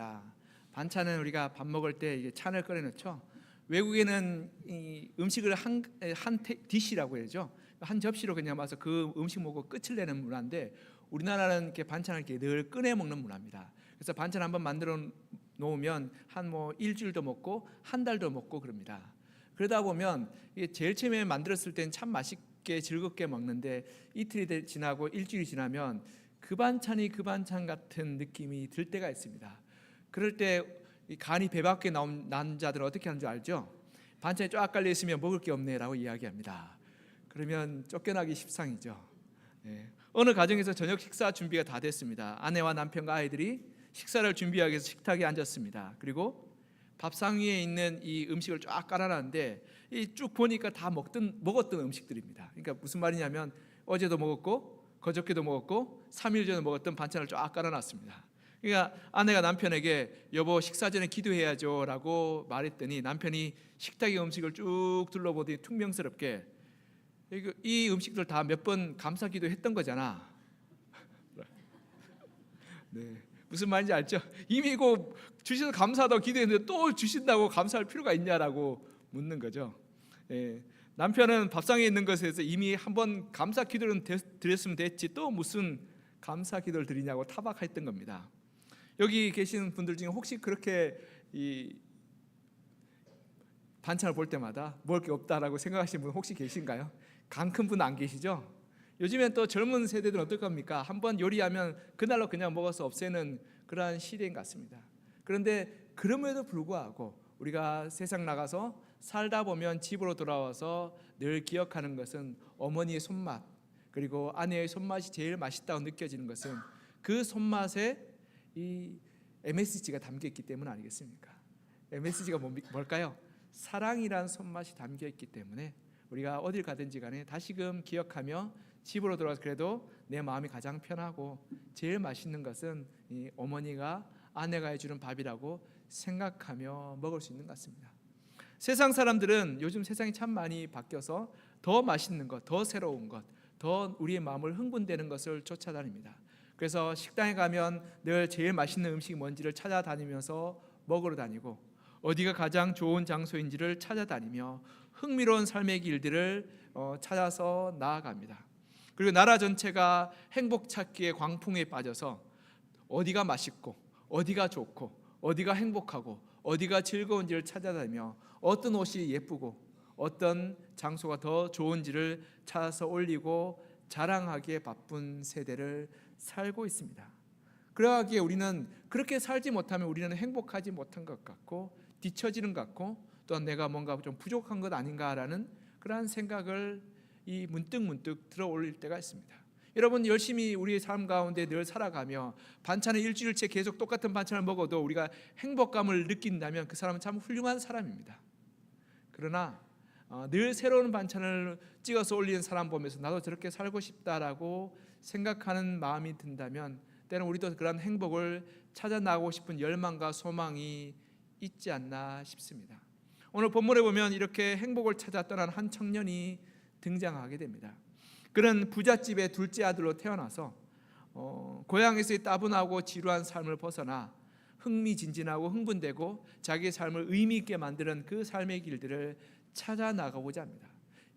반찬입니다. 반찬은 우리가 밥 먹을 때 찬을 끓여 넣죠. 외국에는 이 음식을 한, 한 테- 디시라고 해야죠. 한 접시로 그냥 와서 그 음식 먹고 끝을 내는 문화인데 우리나라는 이렇게 반찬을 이렇게 늘 꺼내 먹는 문화입니다. 그래서 반찬 한번 만들어 놓으면 한 뭐 일주일도 먹고 한 달도 먹고 그럽니다. 그러다 보면 제일 처음에 만들었을 때는 참 맛있게 즐겁게 먹는데 이틀이 돼- 지나고 일주일이 지나면 그 반찬이 그 반찬 같은 느낌이 들 때가 있습니다. 그럴 때이 간이 배 밖에 나온 남자들은 어떻게 하는 줄 알죠? 반찬이 쫙 깔려 있으면 먹을 게 없네라고 이야기합니다. 그러면 쫓겨나기 십상이죠. 예. 어느 가정에서 저녁 식사 준비가 다 됐습니다. 아내와 남편과 아이들이 식사를 준비하기 위해서 식탁에 앉았습니다. 그리고 밥상 위에 있는 이 음식을 쫙 깔아놨는데 이 쭉 보니까 다 먹던 먹었던 음식들입니다. 그러니까 무슨 말이냐면 어제도 먹었고 그저께도 먹었고 3일 전에 먹었던 반찬을 쫙 깔아놨습니다. 그러니까 아내가 남편에게 여보 식사 전에 기도해야죠라고 말했더니 남편이 식탁의 음식을 쭉 둘러보더니 퉁명스럽게 이 음식들 다 몇 번 감사 기도했던 거잖아. 네. 무슨 말인지 알죠? 이미 이거 주셔서 감사하다고 기도했는데 또 주신다고 감사할 필요가 있냐라고 묻는 거죠. 예. 남편은 밥상에 있는 것에 대해서 이미 한번 감사 기도를 드- 드렸으면 됐지 또 무슨 감사 기도를 드리냐고 타박했던 겁니다. 여기 계시는 분들 중에 혹시 그렇게 이 반찬을 볼 때마다 먹을 게 없다라고 생각하시는 분 혹시 계신가요? 강큰 분 안 계시죠? 요즘엔 또 젊은 세대들은 어떨 겁니까? 한번 요리하면 그날로 그냥 먹어서 없애는 그러한 시대인 것 같습니다. 그런데 그럼에도 불구하고 우리가 세상 나가서 살다 보면 집으로 돌아와서 늘 기억하는 것은 어머니의 손맛 그리고 아내의 손맛이 제일 맛있다고 느껴지는 것은 그 손맛에 이 MSG가 담겨 있기 때문 아니겠습니까? MSG가 뭘까요? 사랑이란 손맛이 담겨 있기 때문에 우리가 어딜 가든지 간에 다시금 기억하며 집으로 돌아와서 그래도 내 마음이 가장 편하고 제일 맛있는 것은 이 어머니가 아내가 해주는 밥이라고 생각하며 먹을 수 있는 것 같습니다. 세상 사람들은 요즘 세상이 참 많이 바뀌어서 더 맛있는 것, 더 새로운 것, 더 우리의 마음을 흥분되는 것을 쫓아다닙니다. 그래서 식당에 가면 늘 제일 맛있는 음식이 뭔지를 찾아다니면서 먹으러 다니고 어디가 가장 좋은 장소인지를 찾아다니며 흥미로운 삶의 길들을 어, 찾아서 나아갑니다. 그리고 나라 전체가 행복 찾기의 광풍에 빠져서 어디가 맛있고 어디가 좋고 어디가 행복하고 어디가 즐거운지를 찾아다니며 어떤 옷이 예쁘고 어떤 장소가 더 좋은지를 찾아서 올리고 자랑하기에 바쁜 세대를 살고 있습니다. 그러하기에 우리는 그렇게 살지 못하면 우리는 행복하지 못한 것 같고 뒤처지는 것 같고 또한 내가 뭔가 좀 부족한 것 아닌가라는 그러한 생각을 이 문득 문득 들어 올릴 때가 있습니다. 여러분 열심히 우리의 삶 가운데 늘 살아가며 반찬을 일주일째 계속 똑같은 반찬을 먹어도 우리가 행복감을 느낀다면 그 사람은 참 훌륭한 사람입니다. 그러나 어, 늘 새로운 반찬을 찍어서 올리는 사람 보면서 나도 저렇게 살고 싶다라고 생각하는 마음이 든다면 때는 우리도 그런 행복을 찾아 나가고 싶은 열망과 소망이 있지 않나 싶습니다. 오늘 본문에 보면 이렇게 행복을 찾아 떠난 한 청년이 등장하게 됩니다. 그는 부잣집의 둘째 아들로 태어나서 어, 고향에서의 따분하고 지루한 삶을 벗어나 흥미진진하고 흥분되고 자기의 삶을 의미 있게 만드는 그 삶의 길들을 찾아 나가고자 합니다.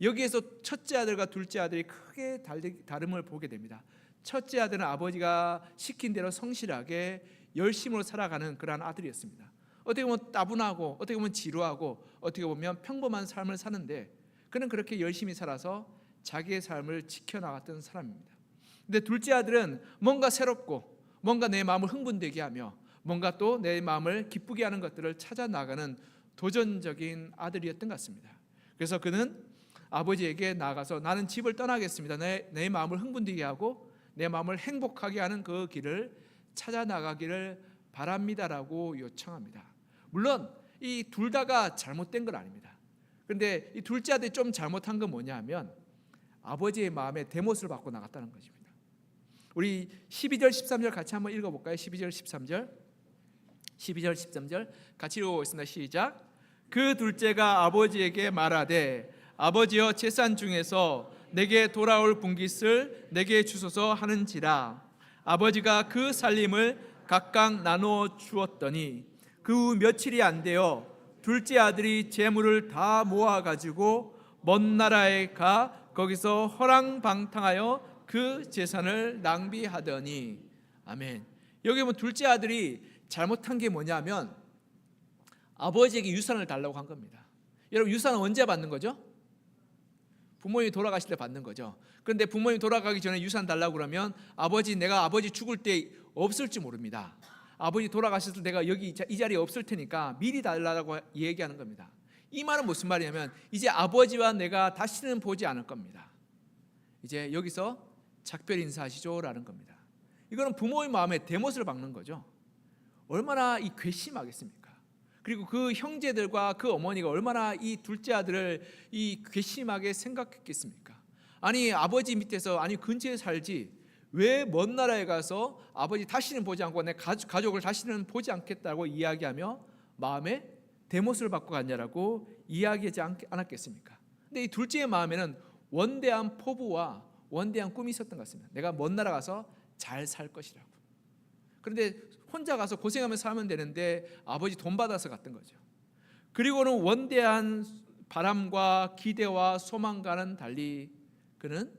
여기에서 첫째 아들과 둘째 아들이 크게 다름을 보게 됩니다. 첫째 아들은 아버지가 시킨 대로 성실하게 열심으로 살아가는 그러한 아들이었습니다. 어떻게 보면 따분하고 어떻게 보면 지루하고 어떻게 보면 평범한 삶을 사는데 그는 그렇게 열심히 살아서 자기의 삶을 지켜나갔던 사람입니다. 근데 둘째 아들은 뭔가 새롭고 뭔가 내 마음을 흥분되게 하며 뭔가 또 내 마음을 기쁘게 하는 것들을 찾아 나가는 도전적인 아들이었던 것 같습니다. 그래서 그는 아버지에게 나가서 나는 집을 떠나겠습니다. 내, 내 마음을 흥분되게 하고 내 마음을 행복하게 하는 그 길을 찾아 나가기를 바랍니다라고 요청합니다. 물론 이 둘 다가 잘못된 건 아닙니다. 그런데 이 둘째 아들이 좀 잘못한 건 뭐냐면 아버지의 마음에 대못을 받고 나갔다는 것입니다. 우리 12절 13절 같이 한번 읽어 볼까요? 12절 13절. 12절 13절 같이 읽어 보겠습니다. 시작. 그 둘째가 아버지에게 말하되 아버지여 재산 중에서 내게 돌아올 분깃을 내게 주소서 하는지라 아버지가 그 살림을 각각 나누어 주었더니 그 후 며칠이 안 되어 둘째 아들이 재물을 다 모아 가지고 먼 나라에 가 거기서 허랑방탕하여 그 재산을 낭비하더니 아멘. 여기 보면 둘째 아들이 잘못한 게 뭐냐면 아버지에게 유산을 달라고 한 겁니다. 여러분 유산은 언제 받는 거죠? 부모님이 돌아가실 때 받는 거죠. 그런데 부모님 돌아가기 전에 유산 달라고 그러면 아버지 내가 아버지 죽을 때 없을지 모릅니다. 아버지 돌아가셨을 때 내가 여기 이 자리에 없을 테니까 미리 달라고 얘기하는 겁니다. 이 말은 무슨 말이냐면 이제 아버지와 내가 다시는 보지 않을 겁니다. 이제 여기서 작별 인사하시죠라는 겁니다. 이거는 부모의 마음에 대못을 박는 거죠. 얼마나 이 괘씸하겠습니까? 그리고 그 형제들과 그 어머니가 얼마나 이 둘째 아들을 이 괘씸하게 생각했겠습니까? 아니 아버지 밑에서 아니 근처에 살지 왜 먼 나라에 가서 아버지 다시는 보지 않고 내 가족, 가족을 다시는 보지 않겠다고 이야기하며 마음에 대못을 받고 갔냐라고 이야기하지 않, 않았겠습니까? 근데 이 둘째의 마음에는 원대한 포부와 원대한 꿈이 있었던 것 같습니다. 내가 먼 나라 가서 잘 살 것이라고. 그런데 혼자 가서 고생하면서 살면 되는데 아버지 돈 받아서 갔던 거죠. 그리고는 원대한 바람과 기대와 소망과는 달리 그는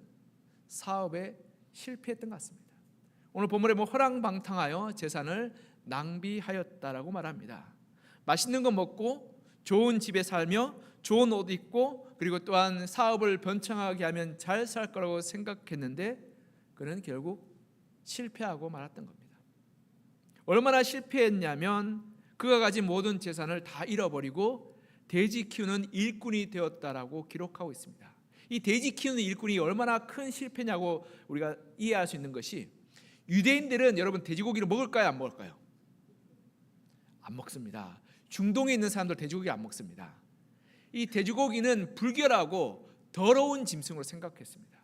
사업에 실패했던 것 같습니다. 오늘 본문에 뭐 허랑방탕하여 재산을 낭비하였다라고 말합니다. 맛있는 거 먹고 좋은 집에 살며 좋은 옷 입고 그리고 또한 사업을 번창하게 하면 잘 살 거라고 생각했는데 그는 결국 실패하고 말았던 겁니다. 얼마나 실패했냐면 그가 가진 모든 재산을 다 잃어버리고 돼지 키우는 일꾼이 되었다라고 기록하고 있습니다. 이 돼지 키우는 일꾼이 얼마나 큰 실패냐고 우리가 이해할 수 있는 것이 유대인들은 여러분 돼지고기를 먹을까요, 안 먹을까요? 안 먹습니다. 중동에 있는 사람들 돼지고기 안 먹습니다. 이 돼지고기는 불결하고 더러운 짐승으로 생각했습니다.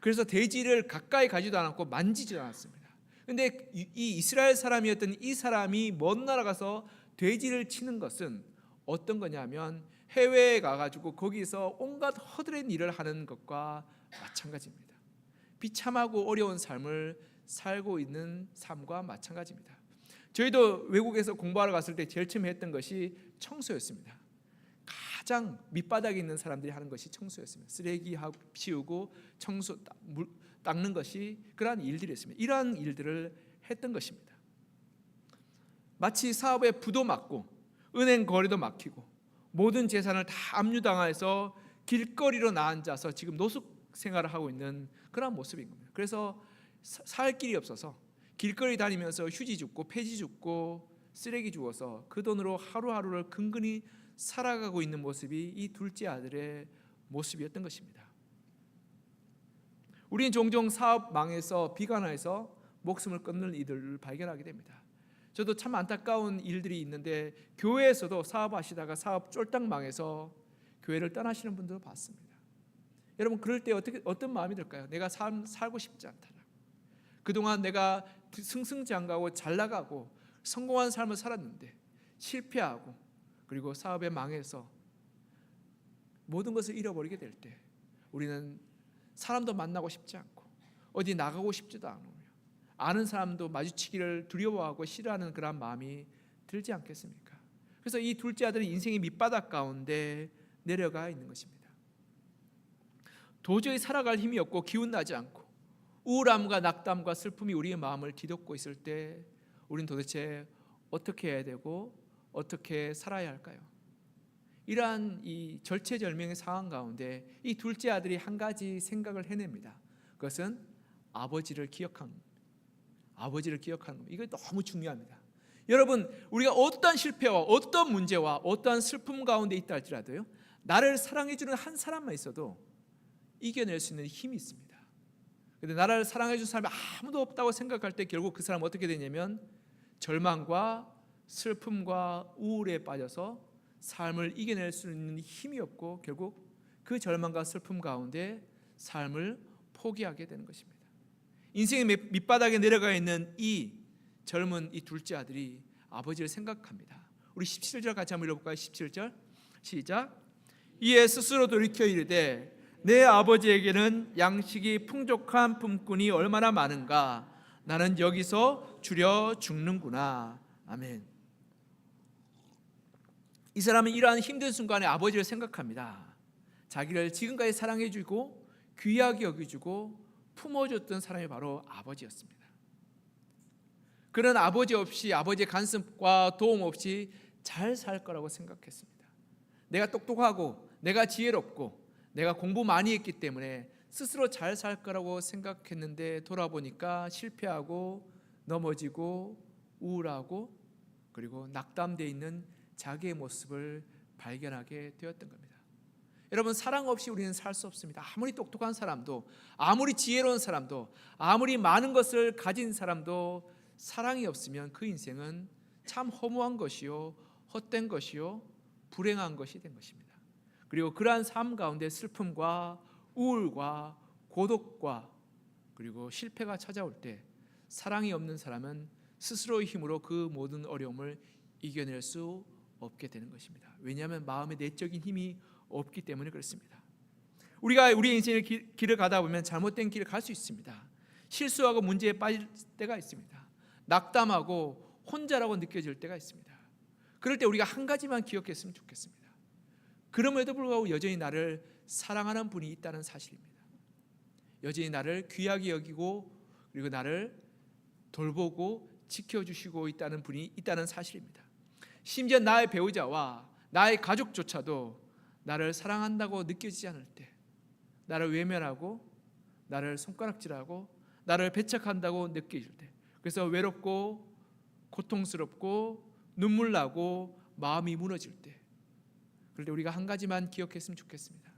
그래서 돼지를 가까이 가지도 않았고 만지지도 않았습니다. 근데 이 이스라엘 사람이었던 이 사람이 먼 나라 가서 돼지를 치는 것은 어떤 거냐면 해외에 가가지고 거기서 온갖 허드렛 일을 하는 것과 마찬가지입니다. 비참하고 어려운 삶을 살고 있는 삶과 마찬가지입니다. 저희도 외국에서 공부하러 갔을 때 제일 처음 했던 것이 청소였습니다. 가장 밑바닥에 있는 사람들이 하는 것이 청소였습니다. 쓰레기 치우고 청소 물, 닦는 것이 그러한 일들이었습니다. 이러한 일들을 했던 것입니다. 마치 사업에 부도 막고 은행 거래도 막히고 모든 재산을 다 압류당해서 길거리로 나앉아서 지금 노숙 생활을 하고 있는 그런 모습인 겁니다. 그래서 살 길이 없어서 길거리 다니면서 휴지 줍고 폐지 줍고 쓰레기 주워서 그 돈으로 하루하루를 근근히 살아가고 있는 모습이 이 둘째 아들의 모습이었던 것입니다. 우리는 종종 사업 망해서 비관해서 목숨을 끊는 이들을 발견하게 됩니다. 저도 참 안타까운 일들이 있는데 교회에서도 사업하시다가 사업 쫄딱 망해서 교회를 떠나시는 분들도 봤습니다. 여러분 그럴 때 어떻게 어떤 마음이 들까요? 내가 삶 살고 싶지 않다. 그동안 내가 승승장구하고 잘 나가고 성공한 삶을 살았는데 실패하고 그리고 사업에 망해서 모든 것을 잃어버리게 될 때 우리는 사람도 만나고 싶지 않고 어디 나가고 싶지도 않으며 아는 사람도 마주치기를 두려워하고 싫어하는 그런 마음이 들지 않겠습니까? 그래서 이 둘째 아들은 인생의 밑바닥 가운데 내려가 있는 것입니다. 도저히 살아갈 힘이 없고 기운 나지 않고 우울함과 낙담과 슬픔이 우리의 마음을 뒤덮고 있을 때 우리는 도대체 어떻게 해야 되고 어떻게 살아야 할까요? 이러한 이 절체절명의 상황 가운데 이 둘째 아들이 한 가지 생각을 해냅니다. 그것은 아버지를 기억한 아버지를 기억하는 겁니다. 이거 너무 중요합니다. 여러분, 우리가 어떠한 실패와 어떤 문제와 어떠한 슬픔 가운데 있다 할지라도요. 나를 사랑해 주는 한 사람만 있어도 이겨낼 수 있는 힘이 있습니다. 근데 나를 사랑해 준 사람이 아무도 없다고 생각할 때 결국 그 사람은 어떻게 되냐면 절망과 슬픔과 우울에 빠져서 삶을 이겨낼 수 있는 힘이 없고 결국 그 절망과 슬픔 가운데 삶을 포기하게 되는 것입니다. 인생의 밑바닥에 내려가 있는 이 젊은 이 둘째 아들이 아버지를 생각합니다. 우리 17절 같이 한번 읽어볼까요? 17절 시작. 이에 스스로 돌이켜 이르되 내 아버지에게는 양식이 풍족한 품꾼이 얼마나 많은가 나는 여기서 줄여 죽는구나. 아멘. 이 사람은 이러한 힘든 순간에 아버지를 생각합니다. 자기를 지금까지 사랑해주고 귀하게 여겨주고 품어줬던 사람이 바로 아버지였습니다. 그런 아버지 없이 아버지의 간섭과 도움 없이 잘 살 거라고 생각했습니다. 내가 똑똑하고 내가 지혜롭고 내가 공부 많이 했기 때문에 스스로 잘 살 거라고 생각했는데 돌아보니까 실패하고 넘어지고 우울하고 그리고 낙담돼 있는 자기의 모습을 발견하게 되었던 겁니다. 여러분 사랑 없이 우리는 살 수 없습니다. 아무리 똑똑한 사람도 아무리 지혜로운 사람도 아무리 많은 것을 가진 사람도 사랑이 없으면 그 인생은 참 허무한 것이요 헛된 것이요 불행한 것이 된 것입니다. 그리고 그러한 삶 가운데 슬픔과 우울과 고독과 그리고 실패가 찾아올 때 사랑이 없는 사람은 스스로의 힘으로 그 모든 어려움을 이겨낼 수 없게 되는 것입니다. 왜냐하면 마음의 내적인 힘이 없기 때문에 그렇습니다. 우리가 우리 인생의 길, 길을 가다 보면 잘못된 길을 갈 수 있습니다. 실수하고 문제에 빠질 때가 있습니다. 낙담하고 혼자라고 느껴질 때가 있습니다. 그럴 때 우리가 한 가지만 기억했으면 좋겠습니다. 그럼에도 불구하고 여전히 나를 사랑하는 분이 있다는 사실입니다. 여전히 나를 귀하게 여기고 그리고 나를 돌보고 지켜주시고 있다는 분이 있다는 사실입니다. 심지어 나의 배우자와 나의 가족조차도 나를 사랑한다고 느껴지지 않을 때, 나를 외면하고 나를 손가락질하고 나를 배척한다고 느껴질 때, 그래서 외롭고 고통스럽고 눈물 나고 마음이 무너질 때, 그럴 때 우리가 한 가지만 기억했으면 좋겠습니다.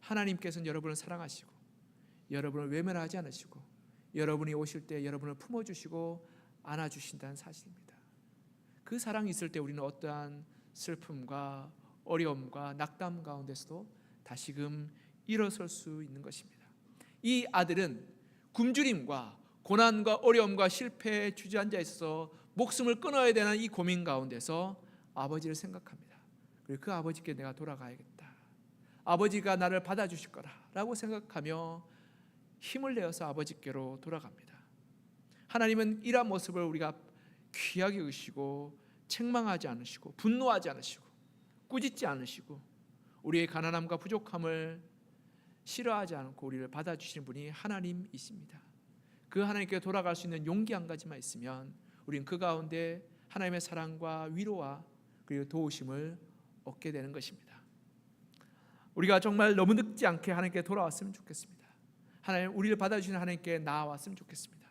하나님께서는 여러분을 사랑하시고 여러분을 외면하지 않으시고 여러분이 오실 때 여러분을 품어주시고 안아주신다는 사실입니다. 그 사랑이 있을 때 우리는 어떠한 슬픔과 어려움과 낙담 가운데서도 다시금 일어설 수 있는 것입니다. 이 아들은 굶주림과 고난과 어려움과 실패에 주저앉아 있어서 목숨을 끊어야 되는 이 고민 가운데서 아버지를 생각합니다. 그리고 그 아버지께 내가 돌아가야겠다. 아버지가 나를 받아주실 거라라고 생각하며 힘을 내어서 아버지께로 돌아갑니다. 하나님은 이러한 모습을 우리가 귀하게 여기시고 책망하지 않으시고 분노하지 않으시고 꾸짖지 않으시고 우리의 가난함과 부족함을 싫어하지 않고 우리를 받아주시는 분이 하나님이십니다. 그 하나님께 돌아갈 수 있는 용기 한 가지만 있으면 우리는 그 가운데 하나님의 사랑과 위로와 그리고 도우심을 얻게 되는 것입니다. 우리가 정말 너무 늦지 않게 하나님께 돌아왔으면 좋겠습니다. 하나님 우리를 받아주시는 하나님께 나아왔으면 좋겠습니다.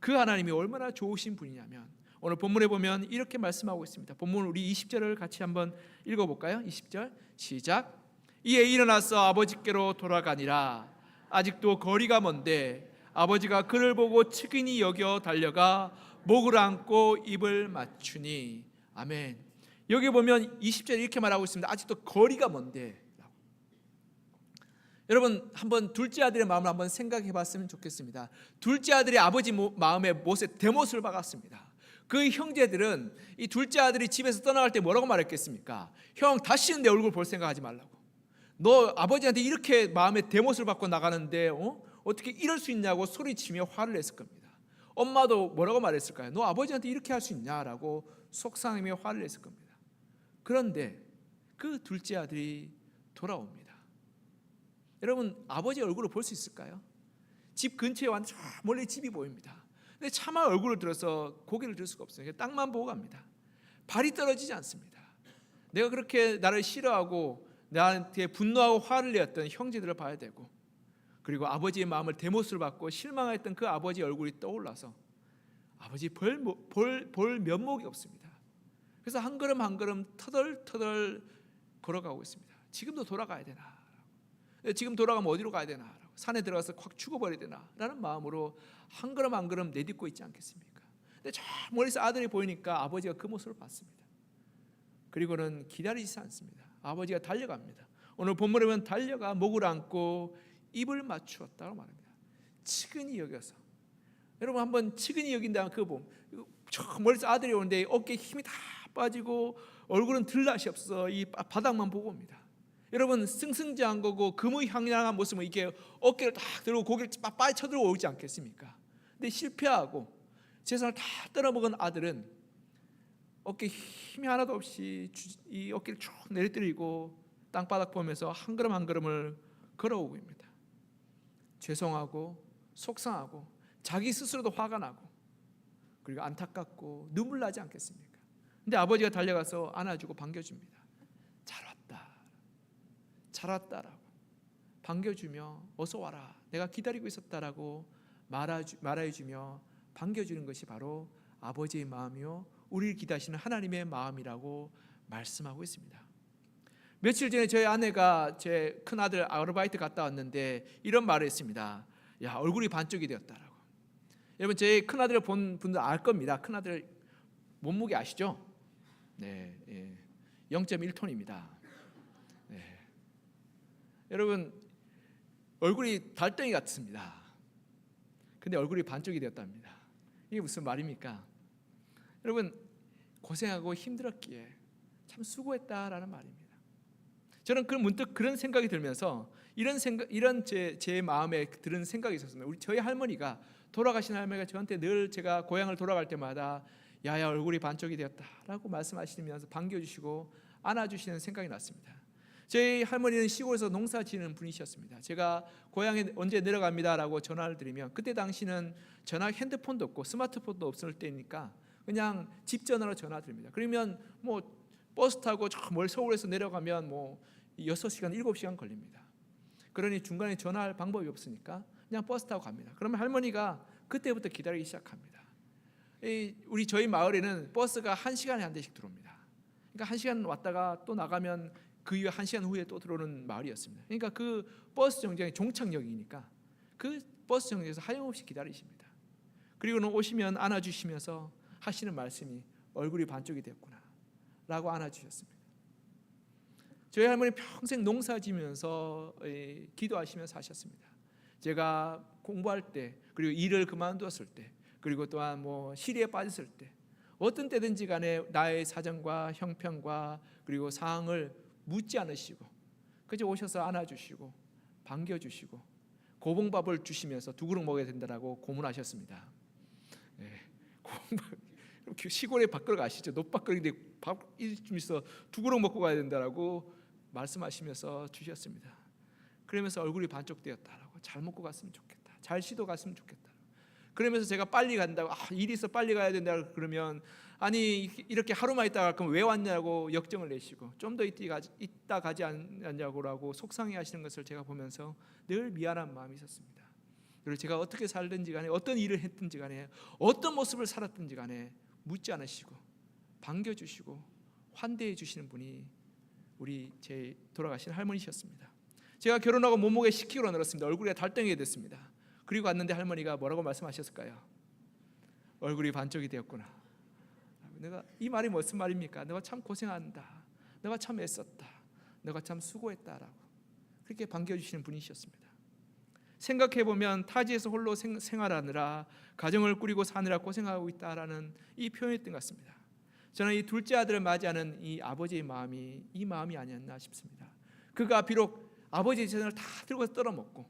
그 하나님이 얼마나 좋으신 분이냐면 오늘 본문에 보면 이렇게 말씀하고 있습니다. 본문 우리 20절을 같이 한번 읽어 볼까요? 20절 시작. 이에 일어나서 아버지께로 돌아가니라. 아직도 거리가 먼데 아버지가 그를 보고 측은히 여겨 달려가 목을 안고 입을 맞추니 아멘. 여기 보면 20절 이렇게 말하고 있습니다. 아직도 거리가 먼데 여러분 한번 둘째 아들의 마음을 한번 생각해 봤으면 좋겠습니다. 둘째 아들의 아버지 마음의 못에 대못을 박았습니다. 그 형제들은 이 둘째 아들이 집에서 떠나갈 때 뭐라고 말했겠습니까? 형 다시는 내 얼굴 볼 생각하지 말라고. 너 아버지한테 이렇게 마음에 대못을 받고 나가는데 어? 어떻게 이럴 수 있냐고 소리치며 화를 냈을 겁니다. 엄마도 뭐라고 말했을까요? 너 아버지한테 이렇게 할 수 있냐라고 속상하며 화를 냈을 겁니다. 그런데 그 둘째 아들이 돌아옵니다. 여러분 아버지 얼굴을 볼 수 있을까요? 집 근처에 왔는데 저 멀리 집이 보입니다. 근데 차마 얼굴을 들어서 고개를 들 수가 없어요. 땅만 보고 갑니다. 발이 떨어지지 않습니다. 내가 그렇게 나를 싫어하고 나한테 분노하고 화를 내었던 형제들을 봐야 되고 그리고 아버지의 마음을 대못을 받고 실망했던 그 아버지 얼굴이 떠올라서 아버지 볼, 볼, 볼 면목이 없습니다. 그래서 한 걸음 한 걸음 터덜터덜 걸어가고 있습니다. 지금도 돌아가야 되나? 지금 돌아가면 어디로 가야 되나? 산에 들어가서 확 죽어버려야 되나? 라는 마음으로 한 걸음 한 걸음 내딛고 있지 않겠습니까? 근데 저 멀리서 아들이 보이니까 아버지가 그 모습을 봤습니다. 그리고는 기다리지 않습니다. 아버지가 달려갑니다. 오늘 본문에 보면 달려가 목을 안고 입을 맞추었다고 말합니다. 측은히 여겨서 여러분 한번 측은히 여긴다면 그거 보면 저 멀리서 아들이 오는데 어깨에 힘이 다 빠지고 얼굴은 들낯이 없어 이 바닥만 보고 옵니다. 여러분 승승장한 거고 금의 향량한 모습은 이게 어깨를 딱 들고 고개를 빠빠이 쳐들고 오지 않겠습니까? 근데 실패하고 재산을 다 떨어먹은 아들은 어깨 힘이 하나도 없이 주- 이 어깨를 쭉 내리뜨리고 땅바닥 보면서 한 걸음 한 걸음을 걸어오고 있습니다. 죄송하고 속상하고 자기 스스로도 화가 나고 그리고 안타깝고 눈물 나지 않겠습니까? 근데 아버지가 달려가서 안아주고 반겨줍니다. 잘 왔다. 잘 왔다라고 반겨주며 어서 와라. 내가 기다리고 있었다라고 말해주며 반겨주는 것이 바로 아버지의 마음이요 우리를 기다시는 하나님의 마음이라고 말씀하고 있습니다. 며칠 전에 저희 아내가 제 큰 아들 아르바이트 갔다 왔는데 이런 말을 했습니다. 야 얼굴이 반쪽이 되었다라고. 여러분 제 큰 아들을 본 분들 알 겁니다. 큰 아들 몸무게 아시죠? 네, 예. 0.1톤입니다. 네. 여러분 얼굴이 달덩이 같습니다. 근데 얼굴이 반쪽이 되었답니다. 이게 무슨 말입니까? 여러분 고생하고 힘들었기에 참 수고했다라는 말입니다. 저는 그 문득 그런 생각이 들면서 이런 생각 이런 제, 제 마음에 드는 생각이 있었습니다. 우리 저희 할머니가 돌아가신 할머니가 저한테 늘 제가 고향을 돌아갈 때마다 야야 얼굴이 반쪽이 되었다라고 말씀하시면서 반겨주시고 안아주시는 생각이 났습니다. 저희 할머니는 시골에서 농사 지는 분이셨습니다. 제가 고향에 언제 내려갑니다라고 전화를 드리면 그때 당시는 전화 핸드폰도 없고 스마트폰도 없을 때니까 그냥 집 전화로 전화 드립니다. 그러면 뭐 버스 타고 저 멀 서울에서 내려가면 뭐 6시간 7시간 걸립니다. 그러니 중간에 전화할 방법이 없으니까 그냥 버스 타고 갑니다. 그러면 할머니가 그때부터 기다리기 시작합니다. 이 우리 저희 마을에는 버스가 한 시간에 한 대씩 들어옵니다. 그러니까 한 시간 왔다가 또 나가면 그 이후 한 시간 후에 또 들어오는 마을이었습니다. 그러니까 그 버스 정류장이 종착역이니까 그 버스 정류장에서 하염없이 기다리십니다. 그리고는 오시면 안아주시면서 하시는 말씀이 얼굴이 반쪽이 됐구나 라고 안아주셨습니다. 저희 할머니 평생 농사지면서 에, 기도하시면서 사셨습니다. 제가 공부할 때 그리고 일을 그만두었을 때 그리고 또한 뭐 시리에 빠졌을 때 어떤 때든지 간에 나의 사정과 형편과 그리고 상황을 묻지 않으시고 그저 오셔서 안아주시고 반겨주시고 고봉밥을 주시면서 두 그릇 먹어야 된다라고 고문하셨습니다. 네, 고봉밥 시골에 밖으로 가시죠. 노밖으로인데 밥좀 있어 두 그릇 먹고 가야 된다라고 말씀하시면서 주셨습니다. 그러면서 얼굴이 반쪽되었다라고 잘 먹고 갔으면 좋겠다. 잘 쉬도 갔으면 좋겠다. 그러면서 제가 빨리 간다고 아, 일이 있어 빨리 가야 된다 그러면 아니 이렇게 하루만 있다 갈 거면 왜 왔냐고 역정을 내시고 좀 더 있다 가지 않냐고라고 속상해하시는 것을 제가 보면서 늘 미안한 마음이 있었습니다. 그리고 제가 어떻게 살든지 간에 어떤 일을 했든지 간에 어떤 모습을 살았든지 간에 묻지 않으시고 반겨주시고 환대해 주시는 분이 우리 제 돌아가신 할머니셨습니다. 제가 결혼하고 몸무게 10kg 늘었습니다. 얼굴이 달덩이가 됐습니다. 그리고 왔는데 할머니가 뭐라고 말씀하셨을까요? 얼굴이 반쪽이 되었구나. 내가 이 말이 무슨 말입니까? 내가 참 고생한다. 내가 참 애썼다. 내가 참 수고했다라고 그렇게 반겨주시는 분이셨습니다. 생각해 보면 타지에서 홀로 생, 생활하느라 가정을 꾸리고 사느라 고생하고 있다라는 이 표현이었던 것 같습니다. 저는 이 둘째 아들을 맞이하는 이 아버지의 마음이 이 마음이 아니었나 싶습니다. 그가 비록 아버지의 재산을 다 들고 떨어먹고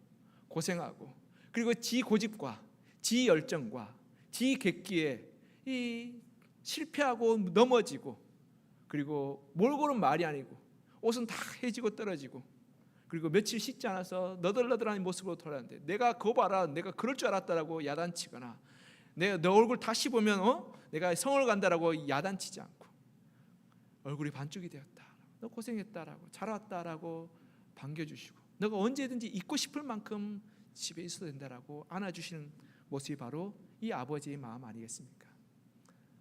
고생하고 그리고 지 고집과 지 열정과 지 객기에 이 실패하고 넘어지고 그리고 몰골은 말이 아니고 옷은 다 해지고 떨어지고 그리고 며칠 씻지 않아서 너덜너덜한 모습으로 돌아왔는데 내가 그거 봐라 내가 그럴 줄 알았다라고 야단치거나 내가 너 얼굴 다시 보면 어 내가 성을 간다라고 야단치지 않고 얼굴이 반쪽이 되었다 너 고생했다라고 잘 왔다라고 반겨주시고 너가 언제든지 있고 싶을 만큼 집에 있어도 된다라고 안아주시는 모습이 바로 이 아버지의 마음 아니겠습니까?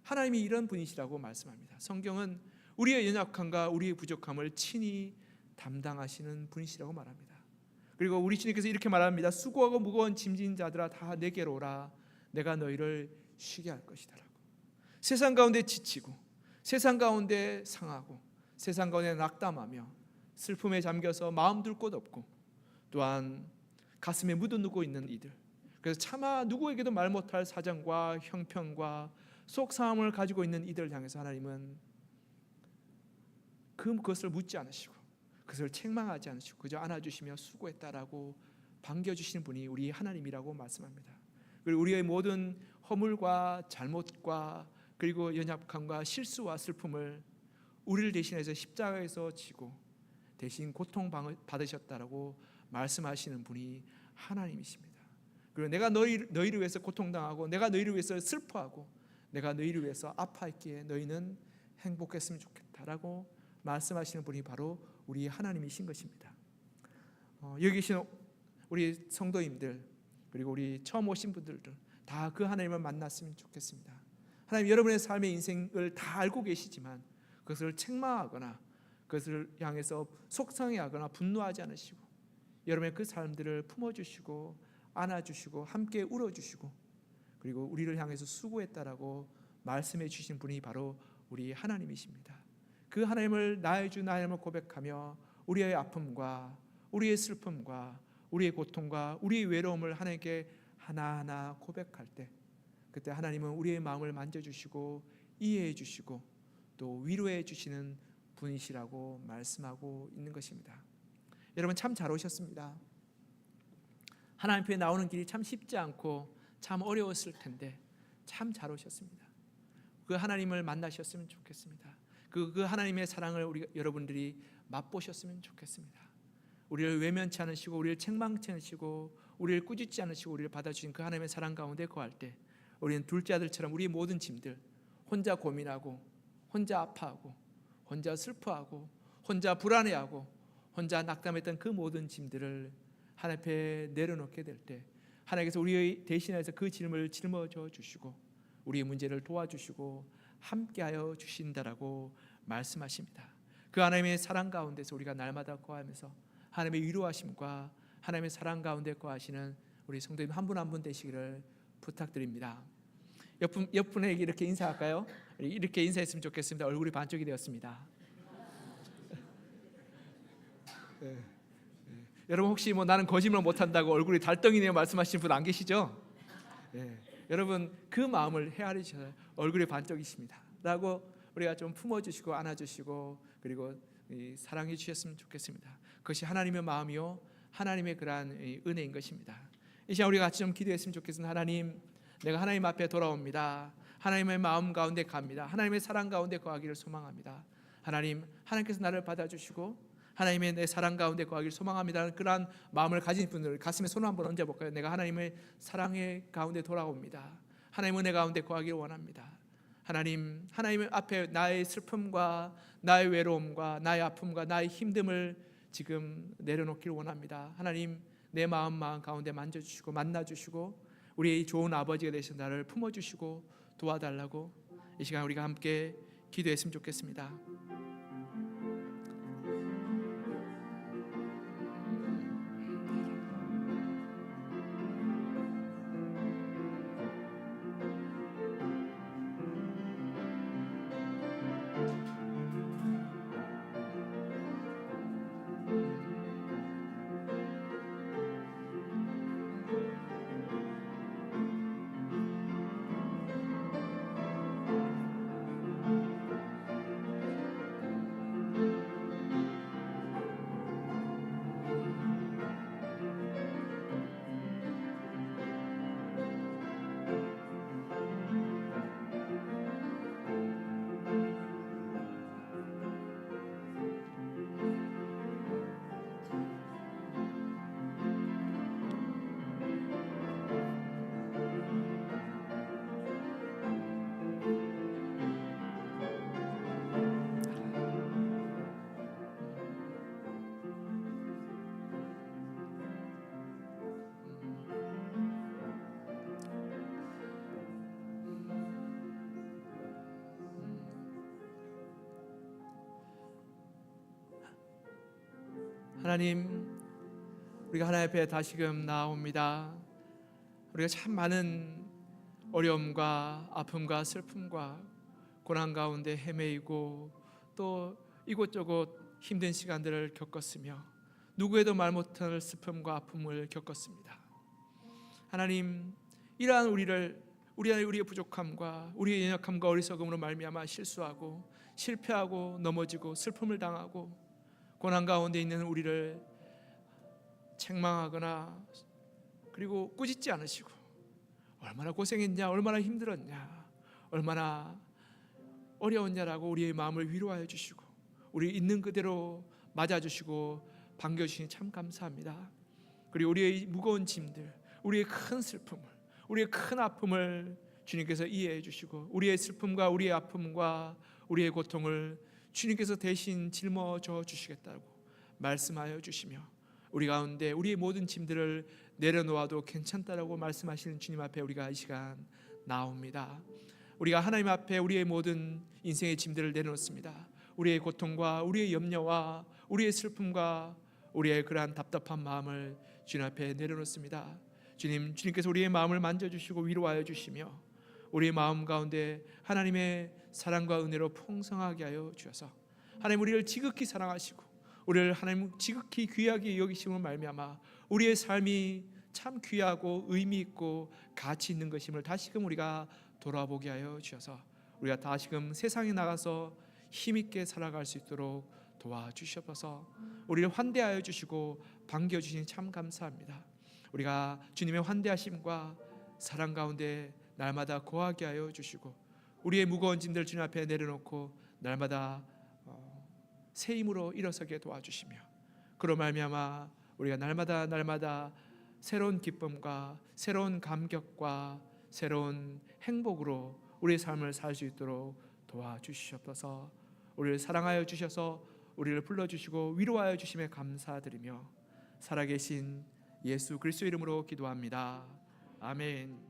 하나님이 이런 분이시라고 말씀합니다. 성경은 우리의 연약함과 우리의 부족함을 친히 담당하시는 분이시라고 말합니다. 그리고 우리 주님께서 이렇게 말합니다. 수고하고 무거운 짐진 자들아 다 내게로 오라. 내가 너희를 쉬게 할 것이다라고. 세상 가운데 지치고 세상 가운데 상하고 세상 가운데 낙담하며 슬픔에 잠겨서 마음 둘 곳 없고 또한 가슴에 묻어누고 있는 이들. 그래서 차마 누구에게도 말 못할 사정과 형편과 속상함을 가지고 있는 이들을 향해서 하나님은 그 그것을 묻지 않으시고 그것을 책망하지 않으시고 그저 안아주시며 수고했다라고 반겨주시는 분이 우리 하나님이라고 말씀합니다. 그리고 우리의 모든 허물과 잘못과 그리고 연약함과 실수와 슬픔을 우리를 대신해서 십자가에서 지고 대신 고통 받으셨다라고 말씀하시는 분이 하나님이십니다. 그리고 내가 너희 너희를 위해서 고통당하고 내가 너희를 위해서 슬퍼하고 내가 너희를 위해서 아파했기에 너희는 행복했으면 좋겠다라고 말씀하시는 분이 바로 우리 하나님이신 것입니다. 어, 여기 계신 우리 성도님들 그리고 우리 처음 오신 분들도 다그 하나님을 만났으면 좋겠습니다. 하나님 여러분의 삶의 인생을 다 알고 계시지만 그것을 책망하거나 그것을 향해서 속상해하거나 분노하지 않으시고 여러분의 그 삶들을 품어주시고 안아주시고 함께 울어주시고 그리고 우리를 향해서 수고했다라고 말씀해 주신 분이 바로 우리 하나님이십니다. 그 하나님을 나의 주 하나님을 고백하며 우리의 아픔과 우리의 슬픔과 우리의 고통과 우리의 외로움을 하나님께 하나하나 고백할 때 그때 하나님은 우리의 마음을 만져주시고 이해해 주시고 또 위로해 주시는 분이시라고 말씀하고 있는 것입니다. 여러분 참 잘 오셨습니다. 하나님 앞에 나오는 길이 참 쉽지 않고 참 어려웠을 텐데 참 잘 오셨습니다. 그 하나님을 만나셨으면 좋겠습니다. 그, 그 하나님의 사랑을 우리 여러분들이 맛보셨으면 좋겠습니다. 우리를 외면치 않으시고 우리를 책망치 않으시고 우리를 꾸짖지 않으시고 우리를 받아주신 그 하나님의 사랑 가운데 거할 때 우리는 둘째 아들처럼 우리의 모든 짐들 혼자 고민하고 혼자 아파하고 혼자 슬퍼하고 혼자 불안해하고 혼자 낙담했던 그 모든 짐들을 하나님 앞에 내려놓게 될 때 하나님께서 우리 대신해서 그 짐을 짊어져 주시고 우리의 문제를 도와주시고 함께하여 주신다라고 말씀하십니다. 그 하나님의 사랑 가운데서 우리가 날마다 거하면서 하나님의 위로하심과 하나님의 사랑 가운데 거하시는 우리 성도님 한 분 한 분 되시기를 부탁드립니다. 옆분 옆분에게 이렇게 인사할까요? 이렇게 인사했으면 좋겠습니다. 얼굴이 반쪽이 되었습니다. 네. 네. 여러분 혹시 뭐 나는 거짓말 못한다고 얼굴이 달덩이네요 말씀하시는 분 안 계시죠? 네. 여러분 그 마음을 헤아려 주셔서 얼굴이 반쪽이십니다.라고 우리가 좀 품어주시고 안아주시고 그리고 사랑해 주셨으면 좋겠습니다. 그것이 하나님의 마음이요 하나님의 그러한 은혜인 것입니다. 이 시간 우리가 같이 좀 기도했으면 좋겠습니다. 하나님, 내가 하나님 앞에 돌아옵니다. 하나님의 마음 가운데 갑니다. 하나님의 사랑 가운데 거하기를 소망합니다. 하나님, 하나님께서 나를 받아주시고 하나님의 내 사랑 가운데 거하기를 소망합니다. 그러한 마음을 가진 분들 가슴에 손을 한번 얹어 볼까요? 내가 하나님의 사랑의 가운데 돌아옵니다. 하나님의 은혜 가운데 거하기를 원합니다. 하나님, 하나님 앞에 나의 슬픔과 나의 외로움과 나의 아픔과 나의 힘듦을 지금 내려놓기를 원합니다. 하나님, 내 마음 마음 가운데 만져 주시고 만나 주시고 우리의 좋은 아버지가 되신 나를 품어 주시고 도와달라고 이 시간 우리가 함께 기도했으면 좋겠습니다. 하나님 우리가 하나님 앞에 다시금 나옵니다. 우리가 참 많은 어려움과 아픔과 슬픔과 고난 가운데 헤매이고 또 이곳저곳 힘든 시간들을 겪었으며 누구에도 말 못할 슬픔과 아픔을 겪었습니다. 하나님 이러한 우리를 우리 안에 우리의 부족함과 우리의 연약함과 어리석음으로 말미암아 실수하고 실패하고 넘어지고 슬픔을 당하고 고난 가운데 있는 우리를 책망하거나 그리고 꾸짖지 않으시고 얼마나 고생했냐, 얼마나 힘들었냐, 얼마나 어려웠냐라고 우리의 마음을 위로하여 주시고 우리 있는 그대로 맞아 주시고 반겨 주시니 참 감사합니다. 그리고 우리의 무거운 짐들, 우리의 큰 슬픔을, 우리의 큰 아픔을 주님께서 이해해 주시고 우리의 슬픔과 우리의 아픔과 우리의 고통을 주님께서 대신 짊어져 주시겠다고 말씀하여 주시며 우리 가운데 우리의 모든 짐들을 내려놓아도 괜찮다라고 말씀하시는 주님 앞에 우리가 이 시간 나옵니다. 우리가 하나님 앞에 우리의 모든 인생의 짐들을 내려놓습니다. 우리의 고통과 우리의 염려와 우리의 슬픔과 우리의 그러한 답답한 마음을 주님 앞에 내려놓습니다. 주님, 주님께서 우리의 마음을 만져주시고 위로하여 주시며 우리의 마음 가운데 하나님의 사랑과 은혜로 풍성하게 하여 주셔서 하나님 우리를 지극히 사랑하시고 우리를 하나님 지극히 귀하게 여기심을 말미암아 우리의 삶이 참 귀하고 의미 있고 가치 있는 것임을 다시금 우리가 돌아보게 하여 주셔서 우리가 다시금 세상에 나가서 힘 있게 살아갈 수 있도록 도와주셔서 우리를 환대하여 주시고 반겨 주시니 참 감사합니다. 우리가 주님의 환대하심과 사랑 가운데 날마다 거하게 하여 주시고 우리의 무거운 짐들 주님 앞에 내려놓고 날마다 어, 새 힘으로 일어서게 도와주시며 그로 말미암아 우리가 날마다 날마다 새로운 기쁨과 새로운 감격과 새로운 행복으로 우리의 삶을 살 수 있도록 도와주시옵소서. 우리를 사랑하여 주셔서 우리를 불러 주시고 위로하여 주심에 감사드리며 살아계신 예수 그리스도 이름으로 기도합니다. 아멘.